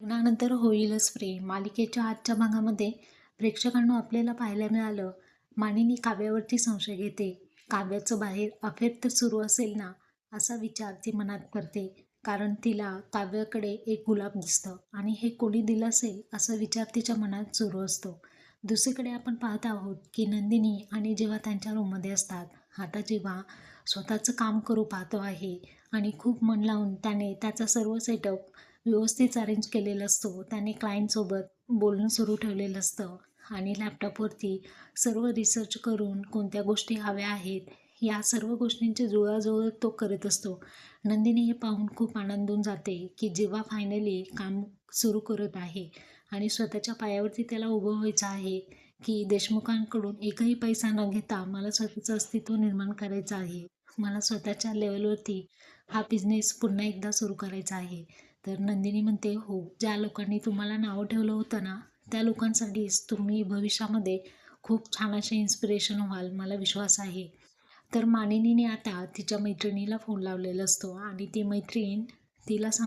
लग्नानंतर होईलच प्रेम. मालिकेच्या आजच्या भागामध्ये प्रेक्षकांना आपल्याला पाहायला मिळालं मानिनी काव्यावरती संशय घेते. काव्याचं बाहेर अफेअर तर सुरू असेल ना असा विचार ती मनात करते. कारण तिला काव्याकडे एक गुलाब दिसतं आणि हे कोणी दिलं असेल असा विचार तिच्या मनात सुरू असतो. दुसरीकडे आपण पाहत आहोत की नंदिनी आणि जेव्हा त्यांच्या रूममध्ये असतात आता जेव्हा स्वतःचं काम करू पाहतो आहे आणि खूप मन लावून त्याने त्याचा सर्व सेटअप व्यवस्थित अरेंज केलेला असतो. त्याने क्लायंटसोबत बोलणं सुरू ठेवलेलं असतं. आणि लॅपटॉपवरती सर्व रिसर्च करून कोणत्या गोष्टी हव्या आहेत या सर्व गोष्टींची जुळाजुळ तो करत असतो. नंदिनी हे पाहून खूप आनंदून जाते की जेव्हा फायनली काम सुरू करत आहे आणि स्वतःच्या पायावरती त्याला उभं व्हायचं आहे की देशमुखांकडून एकही पैसा न घेता मला स्वतःचं अस्तित्व निर्माण करायचं आहे. मला स्वतःच्या लेवलवरती हा बिझनेस पुन्हा एकदा सुरू करायचा आहे. तर नंदिनी म्हणते हो ज्या लोकांनी तुम्हाला नावं ठेवलं होतं ना त्या लोकांसाठीच तुम्ही भविष्यामध्ये खूप छान असे इन्स्पिरेशन व्हाल मला विश्वास आहे. तर मानिनीने आता तिच्या मैत्रिणीला फोन लावलेला असतो आणि ती मैत्रीण तिला सांग